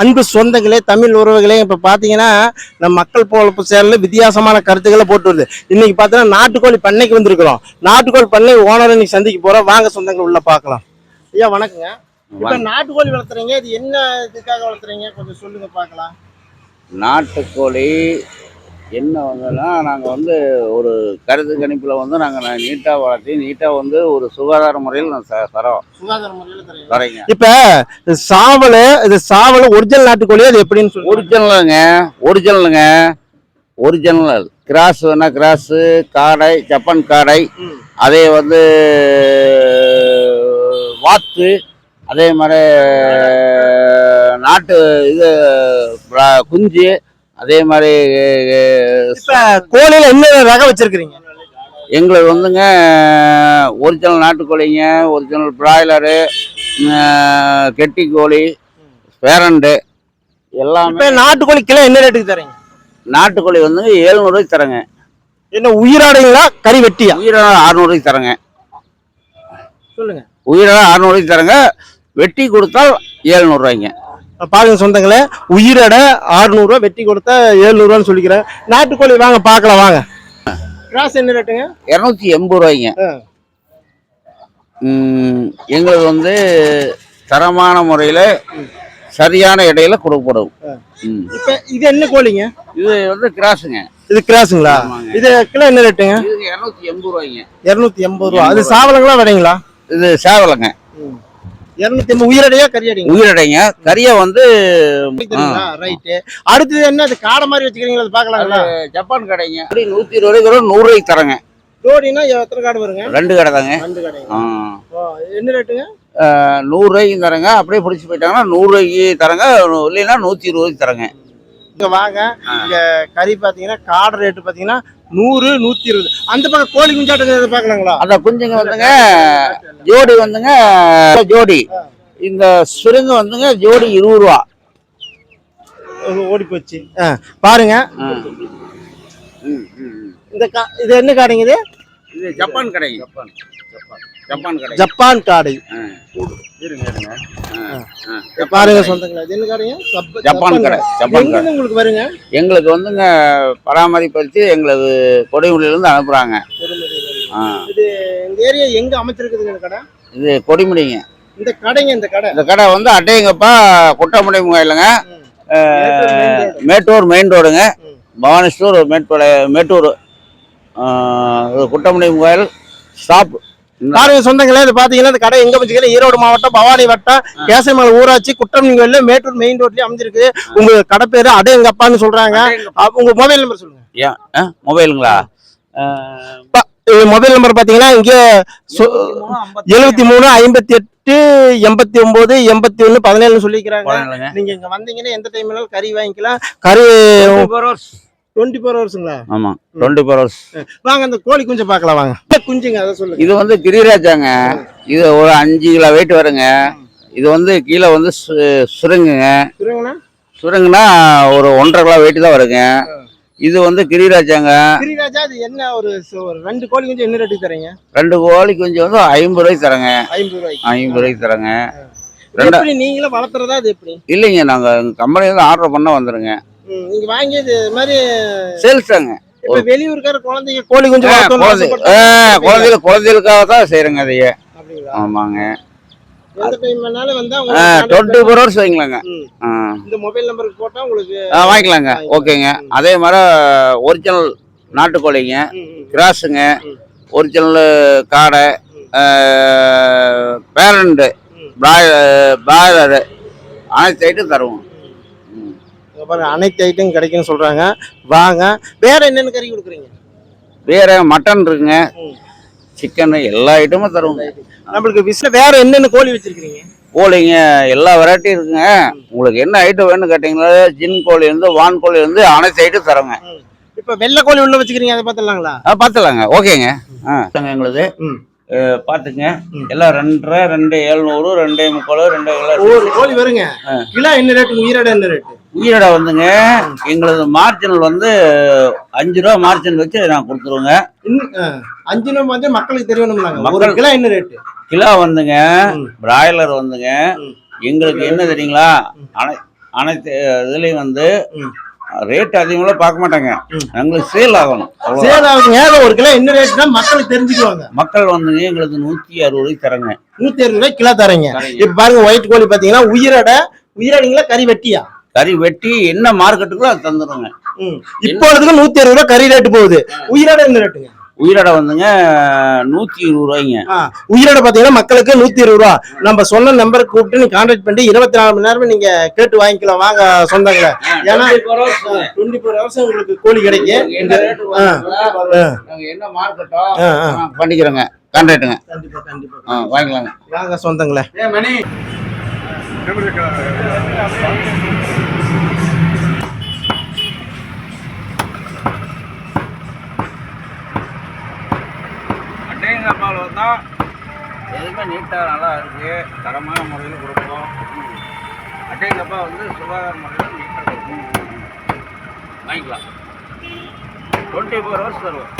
அன்பு சொந்தங்களே தமிழ் உறவுகளே இப்போ பார்த்தீங்கன்னா நம்ம மக்கள் பொழப்பு சேனல்ல வித்தியாசமான கருத்துக்களை போட்டு வருது. இன்னைக்கு பார்த்தீங்கன்னா நாட்டுக்கோழி பண்ணைக்கு வந்திருக்கிறோம். நாட்டுக்கோழி பண்ணை ஓனரை இன்னைக்கு சந்திக்க போறோம். வாங்க சொந்தங்கள் உள்ள பார்க்கலாம். ஐயா வணக்கங்க. இப்போ நாட்டுக்கோழி வளர்த்துறீங்க இது என்ன இதுக்காக வளர்த்துறீங்க? கொஞ்சம் சொல்லுங்க பார்க்கலாம். நாட்டுக்கோழி என்ன வந்துன்னா நாங்கள் வந்து ஒரு கருத்து கணிப்பில் வந்து நாங்கள் நீட்டாக வளர்த்தி நீட்டாக வந்து ஒரு சுகாதார முறையில் நான் ச- தரோம். சுகாதார முறையில் தரீங்க. இப்போ சாவல் இது சாவல் ஒரிஜினல் நாட்டுக்கோழி அது எப்படின்னு சொல்லுங்க ஒரிஜினலுங்க ஒரிஜினலுங்க ஒரிஜினல் கிராஸ் வேணா கிராஸு காடை ஜப்பான் காடை. அதே வந்து வாத்து அதே மாதிரி நாட்டு இது குஞ்சு அதே மாதிரி கோழியில என்ன ரகம் வச்சிருக்கிறீங்க. எங்களுக்கு வந்துங்க ஒரிஜினல் நாட்டுக்கோழிங்க ஒரிஜினல் பிராய்லரு கெட்டி கோழி பேரண்டு எல்லாமே. நாட்டுக்கோழி கிலோ என்ன ரேட்டுக்கு தரீங்க? நாட்டுக்கோழி வந்துங்க ஏழ்நூறுவாய்க்கு தரேங்க. என்ன உயிராடுங்களா கறி வெட்டியா? உயிரான அறுநூறுவாய்க்கு தரேங்க. சொல்லுங்க. உயிரான அறுநூறுவாய்க்கு தரேங்க. வெட்டி கொடுத்தால் ஏழ்நூறுவாய்ங்க பாருங்க சொந்தங்களே உயிரடை 600 ரூபா வெட்டி கொடுத்தா 700 ரூபான்னு சொல்லிக்கிறேன். நாட்டுக்கோழி வாங்க பார்க்கலாம் வாங்க. கிராஸ் என்ன ரேட்டுங்க? இரநூத்தி எண்பது ரூபாய்ங்க. எங்களுக்கு வந்து தரமான முறையில் சரியான இடையில கொடுக்கப்படும். இப்போ இது என்ன கோழிங்க? இது வந்து கிராஸுங்க. இது கிராஸுங்களா. இது கிலோ என்ன ரேட்டுங்க? இது இரநூத்தி எண்பது ரூபாய்ங்க. இருநூத்தி எண்பது ரூபா. அது சாவலங்களா விடைங்களா? இது சேவலைங்க. இருநூத்தி எண்பது உயிரடையா கறி அடிங்க உயிரடைங்க. கறியை வந்து ரைட்டு அடுத்தது என்ன அது காடை மாதிரி வச்சுக்கிறீங்களா? அது பார்க்கலாங்களா ஜப்பான் கடைங்க. அப்படி நூற்றி இருபது ரூபா நூறுரூவாய்க்கு தரேங்க. ஜோடினா எத்தனை காடு வருங்க? ரெண்டு கடை தாங்க. ரெண்டு. ஓ, என்ன ரேட்டுங்க? நூறுரூவாய்க்கு தரேங்க. அப்படியே பிடிச்சி போயிட்டாங்கன்னா நூறுரூவாய்க்கு தரேங்க. இல்லைன்னா நூற்றி இருபதுக்கு தரேங்க. இங்க வாங்க. இங்க கறி பாத்தீங்கன்னா காடை ரேட்டு பாத்தீங்கன்னா நூறு நூத்தி இருபது. அந்த பக்கம் கோழி குஞ்சாட்டம் பாக்கலாங்களா? அந்த குஞ்சுங்க வந்துங்க ஜோடி வந்துங்க ஜோடி. இந்த சுருங்கு வந்துங்க ஜோடி இருபது ரூபா. ஓடி போச்சு. பாருங்க. இந்த கா இது என்ன காடைங்க இது? ஜப்பான் கடைங்க. ஜப்பான். ஜப்பான் கடை ஜப்பான் காடை. பாருங்க சொந்தங்களா இது என்ன ஜப்பான் கடை ஜப்பான் கடை. உங்களுக்கு வருங்க? எங்களுக்கு வந்துங்க பராமரிப்பளித்து எங்களுக்கு கொடிமுடியிலேருந்து அனுப்புகிறாங்க இது இந்த ஏரியா எங்க அமைச்சிருக்குதுங்க கடை? இது கொடிமுடிங்க. இந்த கடைங்க இந்த கடை. இந்த கடை வந்து அட்டையங்கப்பா குட்டமுடி கோயிலுங்க மேட்டூர் மெயின் ரோடுங்க. பவானி ஸ்டோர் மேட்டூர். மேட்டூர் குட்டமுடி கோயில் ஸ்டாப் பாருங்க சொந்தங்களே இது பாத்தீங்கன்னா இந்த கடை எங்க அமைச்சிருக்கீங்க ஈரோடு மாவட்டம் பவானி வட்டம் கேசமலை ஊராட்சி குற்றமணிகள்ல மேட்டூர் மெயின் ரோட்லயே அமைஞ்சிருக்கு. உங்க கடை பேரு அடையங்கப்பான்னு சொல்றாங்க. அப்ப. உங்க மொபைல் நம்பர் சொல்லுங்க. ஏன் மொபைலுங்களா? மொபைல் நம்பர் பாத்தீங்கன்னா இங்க எழுபத்தி மூணு ஐம்பத்தி எட்டு எண்பத்தி ஒன்பது எண்பத்தி ஒண்ணு பதினேழு சொல்லிக்கிறாங்க. நீங்க இங்க வந்தீங்கன்னா எந்த டைம்னாலும் கறி வாங்கிக்கலாம். கறி டுவெண்ட்டி ஃபோர் ஹவர்ஸுங்களா ஆமாம் டுவெண்ட்டி ஃபோர் ஹவர்ஸ் வாங்க அந்த கோழி குஞ்சை பார்க்கலாம் வாங்க. குஞ்சுங்க அதை சொல்லுங்க. இது வந்து கிரிராஜாங்க. இது ஒரு அஞ்சு கிலோ வெயிட் வருங்க. இது வந்து கீழே வந்து சுருங்குங்க. சுருங்குனா? ஒரு ஒன்றரை கிலோ வெயிட் தான் வருங்க. இது வந்து கிரிராஜாங்க. கிரிராஜா அது என்ன ஒரு ரெண்டு கோழி குஞ்சு என்ன ரேட்டுக்கு தரீங்க? ரெண்டு கோழி குஞ்சு வந்து ஐம்பது ரூபாய்க்கு தரேங்க. ஐம்பது ரூபாய்க்கு. ஐம்பது ரூபாய்க்கு தரேங்க. நீங்களே வளர்த்துறதா அது எப்படி? இல்லைங்க நாங்கள் எங்கள் கம்பெனிலேருந்து ஆர்டர் பண்ண வந்துருங்க. நீங்க வாங்கி இது மாதிரி சேல்ஸ் தாங்க இப்ப வெளியூருக்கார குழந்தைங்க கோழி குஞ்சு குழந்தை. குழந்தைகள் குழந்தைகளுக்காக தான் செய்கிறேங்க அதையே. ஆமாங்க. வாங்கிக்கலாங்க. ஓகேங்க. அதே மாதிரி ஒரிஜினல் நாட்டுக்கோழிங்க. கிராஸுங்க. ஒரிஜினல் காடை பேரண்டு பிராய்லரு அனைத்து ஐட்டம் தருவோம். இங்க பாருங்க அனைத்து ஐட்டம் கிடைக்கும்னு சொல்றாங்க. வாங்க. வேற என்னென்ன கறி கொடுக்குறீங்க? வேற மட்டன் இருக்குங்க. சிக்கன் எல்லா ஐட்டமும் தருவோங்க. நம்மளுக்கு விசில வேற என்னென்ன கோழி வச்சிருக்கீங்க? கோழிங்க எல்லா வெரைட்டியும் இருக்குங்க. உங்களுக்கு என்ன ஐட்டம் வேணும்னு கேட்டிங்களா ஜின் கோழி இருந்து வான் கோழி இருந்து அனைத்து ஐட்டம் தரோங்க. இப்ப வெள்ளை கோழி உள்ள வச்சுக்கிறீங்க அதை பார்த்துலாங்களா ஆ பார்த்துலாங்க ஓகேங்க. ஆ எங்களுக்கு ம். பார்த்துங்க எல்லாம் ரெண்டரை ரெண்டு எழுநூறு ரெண்டே முக்கால் ரெண்டு கிலோ. ஒரு கோழி வருங்க. கிலோ என்ன ரேட்டு உயிரோட என்ன ரேட்டு உயிரோட வந்துங்க. எங்களது மார்ஜினல் வந்து அஞ்சு ரூபா மார்ஜினல் வச்சு நான் கொடுத்துருவேங்க. அஞ்சு நம்பர் வந்து மக்களுக்கு மக்கள்- கிலோ என்ன ரேட்டு கிலோ வந்துங்க. பிராய்லர் வந்துங்க. எங்களுக்கு என்ன தெரியுங்களா? அனை அனைத்து இதுலேயும் வந்து. ரேட் அதிகமாக பார்க்க மாட்டாங்க. எங்களுக்கு சேல் ஆகணும். அவ்வளோ சேதாவுங்க அது ஒரு கிலோ என்ன ரேட்னா மக்களுக்கு தெரிஞ்சுக்குவாங்க. மக்கள் வந்து எங்களுக்கு நூற்றி அறுபது ரூபாய்க்கு தரங்க நூத்தி அறுபது ரூபாய் கிலோ தரீங்க. இப்ப பாருங்க ஒயிட் கோழி பாத்தீங்கன்னா உயிரோட உயிரடிங்களா கறி வெட்டியா? கறி வெட்டி என்ன மார்க்கெட்டுக்குள்ள அது தந்துடுங்க இப்பொழுதுக்கு நூத்தி அறுபது ரூபாய் கறி ரேட்டு போகுது. உயிரோட என்ன ரேட்டுங்க உயிரோட வந்துங்க நூற்றி இருபது ரூபாய்ங்க. ஆ, உயிரோட பாத்தீங்கன்னா மக்களுக்கு நூத்தி இருபது ரூபா. நம்ம சொன்ன நம்பருக்கு கூப்பிட்டு நீங்க கான்டாக்ட் பண்ணி இருபத்தி நாலு மணி நேரமே நீங்க கேட்டு வாங்கிக்கலாம். வாங்க சொந்தங்களை. ஏன்னா டுவெண்ட்டி ஃபோர் ஹவர்ஸ் உங்களுக்கு கோழி கிடைக்கும். என்ன மார்க்கெட்டோ பண்ணிக்கிறோங்க. கான்ட்ராக்டுங்க கண்டிப்பா வாங்கிக்கலாங்க. வாங்க சொந்தங்களே. அட்டேங்கப்பாவில் தான் எதுவுமே நீட்டாக நல்லா இருக்குது தரமான முறையில் கொடுக்கணும். அட்டேங்கப்பா வந்து சுகாதார முறையில் நீட்டாக இருக்கும் வாங்கிக்கலாம். டுவெண்ட்டி ஃபோர் ஹவர்ஸ் தருவோம்.